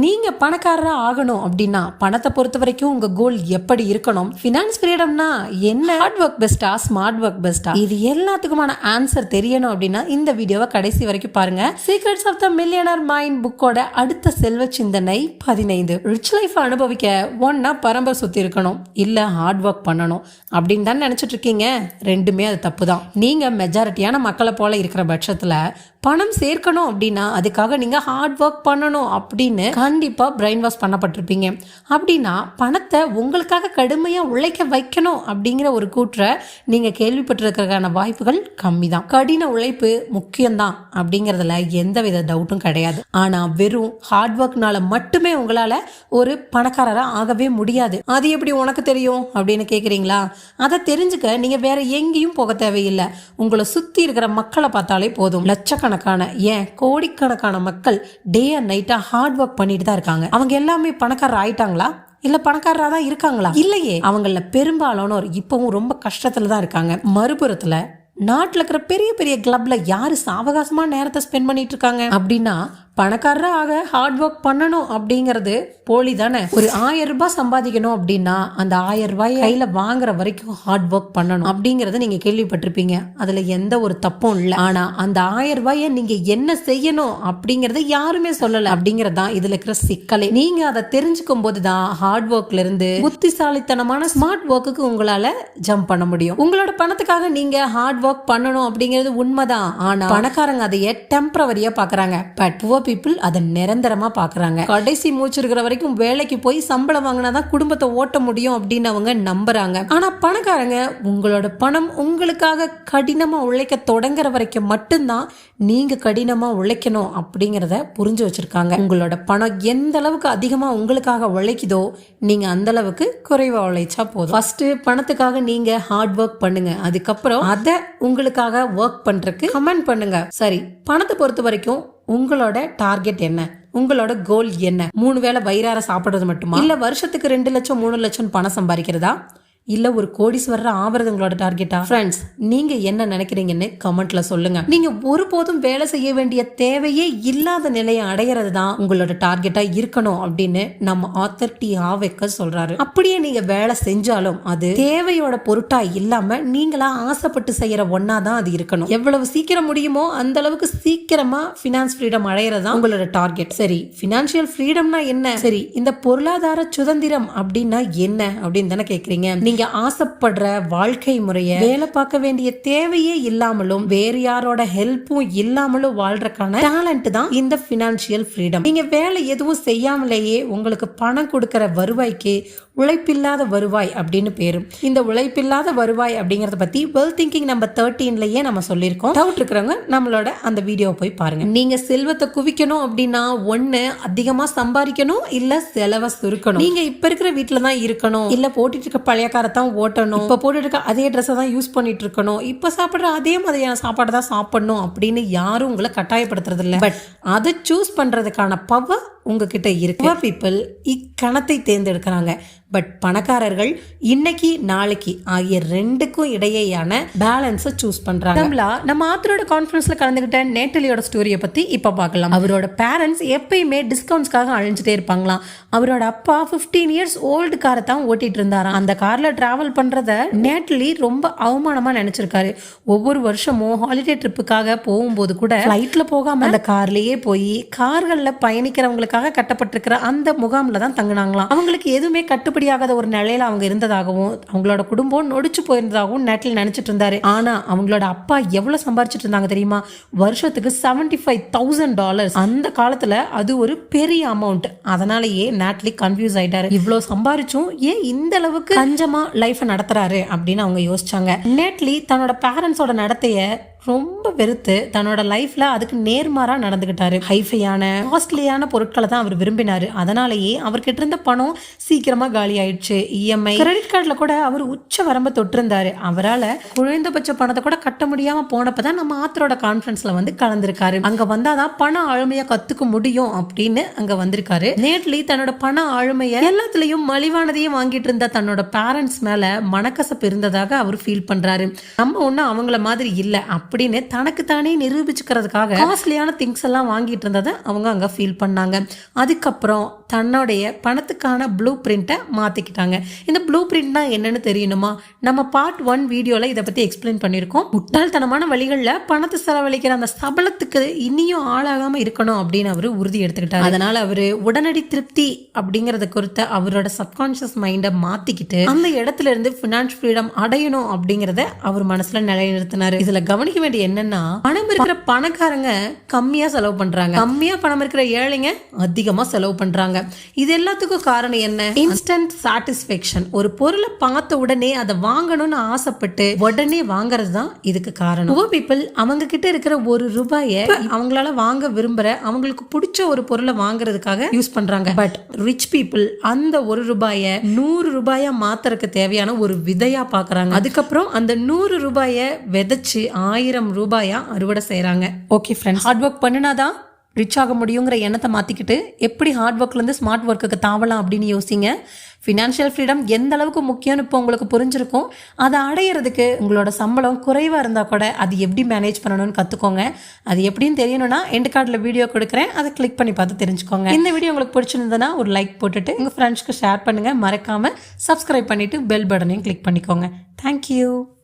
நீங்கள் பணக்காரராக ஆகணும் அப்படின்னா பணத்தை பொறுத்த வரைக்கும் உங்கள் கோல் எப்படி இருக்கணும்? ஃபினான்ஸ் ஃப்ரீடம்னா என்ன? ஹார்ட் ஒர்க் பெஸ்ட்டா ஸ்மார்ட் ஒர்க் பெஸ்ட்டா இது எல்லாத்துக்குமான ஆன்சர் தெரியணும் அப்படின்னா இந்த வீடியோவை கடைசி வரைக்கும் பாருங்க. Secrets of the millionaire mind புக்கோட அடுத்த செல்வ சிந்தனை பதினைந்து. ரிச் லைஃப் அனுபவிக்க ஒன்னா பரம்பரை சுற்றி இருக்கணும். இல்லை ஹார்ட் ஒர்க் பண்ணணும். அப்படின்னு தான் நினச்சிட்ருக்கீங்க ரெண்டுமே அது தப்பு தான் நீங்கள் மெஜாரிட்டியான மக்களை போல இருக்கிற பட்சத்தில் பணம் சேர்க்கணும் அப்படின்னா அதுக்காக நீங்க ஹார்ட் ஒர்க் பண்ணணும் அப்படின்னு கண்டிப்பா பிரெயின் வாஷ் பண்ணப்பட்டிருப்பீங்க. அப்படின்னா பணத்தை உங்களுக்காக கடுமையா உழைக்க வைக்கணும் அப்படிங்கிற ஒரு கூற்றை நீங்க கேள்விப்பட்டிருக்கிறதுக்கான வாய்ப்புகள் கம்மி தான் கடின உழைப்பு முக்கியம்தான் அப்படிங்கிறதுல எந்தவித டவுட்டும் கிடையாது. ஆனா வெறும் ஹார்ட் ஒர்க்னால மட்டுமே உங்களால ஒரு பணக்காரரா ஆகவே முடியாது. அது எப்படி உனக்கு தெரியும் அப்படின்னு கேக்குறீங்களா? அதை தெரிஞ்சுக்க நீங்க வேற எங்கேயும் போக தேவையில்லை. உங்களை சுத்தி இருக்கிற மக்களை பார்த்தாலே போதும். லட்சக்கணக்கான ஏன் கோடிக்கணக்கான மக்கள் டே அண்ட் நைட்டா ஹார்ட் ஒர்க் பண்ணிட்டு தான் இருக்காங்க. அவங்க எல்லாமே பணக்காரர் ஆயிட்டாங்களா? இல்ல பணக்காரரா தான் இருக்காங்களா? இல்லையே. அவங்கள பெரும்பாலானோர் இப்பவும் ரொம்ப கஷ்டத்துல தான் இருக்காங்க. மறுபுறத்துல நாட்டுல இருக்கிற பெரிய பெரிய கிளப்ல யாரு சாவகாசமா நேரத்தை ஸ்பெண்ட் பண்ணிட்டு இருக்காங்க? அப்படின்னா பணக்காரராக ஆக ஹார்ட் ஒர்க் பண்ணணும் அப்படிங்கிறது போலி தானே? ஒரு ஆயிரம் ரூபாய் சம்பாதிக்கணும் அப்படின்னா அந்த ஆயிரம் ரூபாய் கையில வாங்குற வரைக்கும் ஹார்ட் ஒர்க் பண்ணணும் அப்படிங்கறத நீங்க கேள்விப்பட்டிருப்பீங்க. அதுல எந்த ஒரு தப்பும் இல்லை. ஆனா அந்த ஆயிரம் ரூபாய நீங்க என்ன செய்யணும் அப்படிங்கறத யாருமே சொல்லல. அப்படிங்கிறது தான் இதுல இருக்கிற சிக்கலை. நீங்க அதை தெரிஞ்சுக்கும் போதுதான் ஹார்ட் ஒர்க்ல இருந்து புத்திசாலித்தனமான ஸ்மார்ட் ஒர்க்குக்கு உங்களால ஜம்ப் பண்ண முடியும். உங்களோட பணத்துக்காக நீங்க ஹார்ட் ஒர்க் பண்ணணும் அப்படிங்கிறது உண்மைதான். ஆனா பணக்காரங்க அதையே டெம்பரவரியா பாக்குறாங்க? பட் புவர் பீப்புள் அதை நிரந்தரமாக பார்க்குறாங்க. கடைசி மூச்சு இருக்கிற வரைக்கும் வேலைக்கு போய் சம்பளம் வாங்கினாதான் குடும்பத்தை ஓட்ட முடியும் அப்படின்னு அவங்க நம்புறாங்க. ஆனால் பணக்காரங்க உங்களோட பணம் உங்களுக்காக கடினமாக உழைக்க தொடங்குற வரைக்கும் மட்டும்தான் நீங்கள் கடினமாக உழைக்கணும் அப்படிங்கிறத புரிஞ்சு வச்சிருக்காங்க. உங்களோட பணம் எந்த அளவுக்கு அதிகமாக உங்களுக்காக உழைக்குதோ நீங்கள் அந்த அளவுக்கு உழைச்சா போதும். ஃபஸ்ட்டு பணத்துக்காக நீங்கள் ஹார்ட் ஒர்க் பண்ணுங்க. அதுக்கப்புறம் அதை உங்களுக்காக ஒர்க் பண்ணுறதுக்கு கமெண்ட் பண்ணுங்க. சரி பணத்தை பொறுத்த வரைக்கும் உங்களோட டார்கெட் என்ன? உங்களோட கோல் என்ன? மூணு வேளை வயிறார சாப்பிடுறது மட்டுமா? இல்ல வருஷத்துக்கு ரெண்டு லட்சம் மூணு லட்சம் பணம் சம்பாதிக்கிறதா? இல்லை ஒரு கோடீஸ்வரர் ஆவறது உங்களோட டார்கெட்டா ஃப்ரெண்ட்ஸ் நீங்கள் என்ன நினைக்கிறீங்கன்னு கமெண்ட்ல சொல்லுங்க. நீங்கள் ஒருபோதும் வேலை செய்ய வேண்டிய தேவையே இல்லாத நிலையை அடையிறது தான் உங்களோட டார்கெட்டா இருக்கணும் அப்படின்னு நம்ம ஆத்தர் டி ஆவேக்கர் சொல்றாரு. அப்படியே நீங்க வேலை செஞ்சாலும் அது தேவையோட பொருட்டா இல்லாம நீங்களா ஆசைப்பட்டு செய்யற ஒன்னா தான் அது இருக்கணும். எவ்வளவு சீக்கிரம் முடியுமோ அந்த அளவுக்கு சீக்கிரமா பினான்ஸ் ஃப்ரீடம் அடையிறது தான் உங்களோட டார்கெட் சரி பினான்சியல் ஃப்ரீடம்னா என்ன? சரி இந்த பொருளாதார சுதந்திரம் அப்படின்னா என்ன அப்படின்னு தானே கேக்குறீங்க? நீங்க ஆசைப்படுற வாழ்க்கை முறைய வேலை பார்க்க வேண்டிய தேவையே இல்லாமலும் வேற யாரோட ஹெல்ப்பும் இல்லாமலும் வாழ்றதுக்கான டேலண்ட் தான் இந்த பினான்சியல் ஃப்ரீடம் நீங்க வேலை எதுவும் செய்யாமலேயே உங்களுக்கு பணம் கொடுக்கிற வருவாய்க்கு உழைப்பில்லாத வருவாய் அப்படின்னு பேரும் இந்த உழைப்பில்லாத வருவாய் அப்படிங்கறத பத்தி வெல் திங்கிங் நம்பர் தேர்ட்டீன்லயே நம்ம சொல்லியிருக்கோம். டவுட் இருக்கிறவங்க நம்மளோட அந்த வீடியோ போய் பாருங்க. நீங்க செல்வத்தை குவிக்கணும் அப்படின்னா ஒண்ணு அதிகமா சம்பாதிக்கணும் இல்ல செலவை சுருக்கணும். நீங்க இப்ப இருக்கிற வீட்டுல தான் இருக்கணும். இல்ல போட்டுட்டு இருக்க பழைய காரத்தான் ஓட்டணும். இப்ப போட்டுட்டு இருக்க அதே ட்ரெஸ்ஸை தான் யூஸ் பண்ணிட்டு இருக்கணும் இப்ப சாப்பிடுற அதே மாதிரியான சாப்பாடு தான் சாப்பிடணும் அப்படின்னு யாரும் உங்களை கட்டாயப்படுத்துறது இல்ல பட் அதை சூஸ் பண்றதுக்கான பவர் உங்ககிட்ட இருக்கு. பீப்புள் இக்கணத்தை தேர்ந்தெடுக்கிறாங்க. பட் பணக்காரர்கள் இன்னைக்கு நாளைக்கு ஆகிய ரெண்டுக்கும் இடையேயான பேலன்ஸை சூஸ் பண்றாங்க. நம்ம ஆத்தரோட கான்ஃபரன்ஸ்ல கலந்துகிட்ட நேட்டலியோட ஸ்டோரியை பத்தி இப்ப பார்க்கலாம். அவரோட பேரண்ட்ஸ் எப்பயுமே டிஸ்கவுண்ட்ஸ்க்காக அழிஞ்சிட்டே இருப்பாங்களாம். அவரோட அப்பா 15 இயர்ஸ் ஓல்டு காரை தான் ஓட்டிட்டு இருந்தாராம். அந்த கார்ல ட்ராவல் பண்ணுறத நேட்லி ரொம்ப அவமானமாக நினச்சிருக்காரு. ஒவ்வொரு வருஷமும் ஹாலிடே ட்ரிப்புக்காக போகும்போது கூட ஃப்ளைட்டில் போகாமல் அந்த கார்லேயே போய் கார்களில் பயணிக்கிறவங்களுக்காக கட்டப்பட்டிருக்கிற அந்த முகாமில் தான் தங்கினாங்களாம். அவங்களுக்கு எதுவுமே கட்டுப்படியாகாத ஒரு நிலையில அவங்க இருந்ததாகவும் அவங்களோட குடும்பம் நொடிச்சு போயிருந்ததாகவும் நேட்லி நினச்சிட்டு இருந்தாரு. ஆனால் அவங்களோட அப்பா எவ்வளோ சம்பாரிச்சிட்டு இருந்தாங்க தெரியுமா? வருஷத்துக்கு செவன்டி ஃபைவ் தௌசண்ட் டாலர்ஸ் அந்த காலத்தில் அது ஒரு பெரிய அமௌண்ட் அதனாலேயே நேட்லி கன்ஃபியூஸ் ஆயிட்டாரு. இவ்வளோ சம்பாரிச்சும் ஏன் இந்த அளவுக்கு கஞ்சமா லைஃப்பை நடத்துகிறாரு அப்படின்னு அவங்க யோசிச்சாங்க. நேட்லி தன்னோட பேரண்ட்ஸோட நடத்தைய ரொம்ப வெறுத்து தன்னோட லைஃப்ல அதுக்கு நேர்மாறா நடந்துகிட்டாரு. ஹைஃபையான காஸ்ட்லியான பொருட்களை தான் அவர் விரும்பினாரு. அதனாலேயே அவர்கிட்ட இருந்த பணம் சீக்கிரமா காலி ஆயிடுச்சு. இஎம்ஐ கிரெடிட் கார்டில் கூட அவர் உச்ச வரம்ப தொட்டிருந்தாரு. அவரால் குழந்தபட்ச பணத்தை கூட கட்ட முடியாம போனப்பதான் நம்ம ஆத்தரோட கான்ஃபரன்ஸ்ல வந்து கலந்திருக்காரு. அங்க வந்தாதான் பண ஆளுமையை கத்துக்க முடியும் அப்படின்னு அங்க வந்திருக்காரு. நேட்லி தன்னோட பண ஆளுமையை எல்லாத்துலயும் மலிவானதையும் வாங்கிட்டு இருந்த தன்னோட பேரண்ட்ஸ் மேல மனக்கசப்பு இருந்ததாக அவர் ஃபீல் பண்றாரு. நம்ம ஒன்றும் அவங்கள மாதிரி இல்ல. அப்படின்னு தனக்கு தானே நிரூபிச்சுக்கிறதுக்காக காஸ்ட்லியான திங்ஸ் எல்லாம் வாங்கிட்டு இருந்ததை அவங்க அங்க ஃபீல் பண்ணாங்க. அதுக்கப்புறம் தன்னுடைய பணத்துக்கான ப்ளூ பிரிண்ட்டை மாத்திக்கிட்டாங்க. இந்த ப்ளூ பிரிண்ட்னா என்னன்னு தெரியணுமா? நம்ம பார்ட் ஒன் வீடியோவில் இதை பத்தி எக்ஸ்பிளைன் பண்ணியிருக்கோம். முட்டாள்தனமான வழிகளில் பணத்தை செலவழிக்கிற அந்த சபலத்துக்கு இனியும் ஆளாகாம இருக்கணும் அப்படின்னு அவர் உறுதி எடுத்துக்கிட்டார். அதனால அவர் உடனடி திருப்தி அப்படிங்கறத குறித்த அவரோட சப்கான்ஷியஸ் மைண்டை மாத்திக்கிட்டு அந்த இடத்துல இருந்து ஃபினான்ஸ் ஃப்ரீடம் அடையணும் அப்படிங்கிறத அவர் மனசுல நிலைநிறுத்தினார். இதுல கவனிக்க வேண்டிய என்னன்னா பணம் இருக்கிற பணக்காரங்க கம்மியா செலவு பண்றாங்க. கம்மியா பணம் இருக்கிற ஏழைங்க அதிகமா செலவு பண்றாங்க. இது எல்லாத்துக்கும் காரணம் என்ன? இன்ஸ்டன்ட் சாட்டிஸ்ஃபேக்ஷன் ஒரு பொருளை பார்த்த உடனே அதை வாங்கணும்னு ஆசைப்பட்டு உடனே வாங்குறது தான் இதுக்கு காரணம். ஓ பீப்புள் அவங்க கிட்ட இருக்கிற ஒரு ரூபாயை அவங்களால வாங்க விரும்புற அவங்களுக்கு பிடிச்ச ஒரு பொருளை வாங்குறதுக்காக யூஸ் பண்றாங்க. பட் ரிச் பீப்புள் அந்த ஒரு ரூபாயை நூறு ரூபாயா மாத்துறதுக்கு தேவையான ஒரு விதையா பாக்குறாங்க. அதுக்கப்புறம் அந்த நூறு ரூபாயை விதைச்சு ஆயிரம் ரூபாயா அறுவடை செய்றாங்க. ஓகே ஃப்ரெண்ட்ஸ் ஹார்ட் ஒர்க் பண்ணினாதான் ரிச் ஆக முடியுங்கிற எண்ணத்தை மாற்றிக்கிட்டு எப்படி ஹார்ட் ஒர்க்லேருந்து ஸ்மார்ட் ஒர்க்குக்கு தாவலாம் அப்படின்னு யோசிங்க. ஃபினான்ஷியல் ஃப்ரீடம் எந்த அளவுக்கு முக்கியம்னு இப்போ உங்களுக்கு புரிஞ்சிருக்கும். அதை அடையிறதுக்கு உங்களோட சம்பளம் குறைவாக இருந்தால் கூட அது எப்படி மேனேஜ் பண்ணணும்னு கற்றுக்கோங்க அது எப்படின்னு தெரியணும்னா எண்டு கார்டில் வீடியோ கொடுக்குறேன். அதை கிளிக் பண்ணி பார்த்து தெரிஞ்சுக்கோங்க. இந்த வீடியோ உங்களுக்கு பிடிச்சிருந்ததுன்னா ஒரு லைக் போட்டுட்டு உங்கள் ஃப்ரெண்ட்ஸ்க்கு ஷேர் பண்ணுங்கள் மறக்காமல் சப்ஸ்கிரைப் பண்ணிவிட்டு பெல் பட்டனையும் கிளிக் பண்ணிக்கோங்க. தேங்க்யூ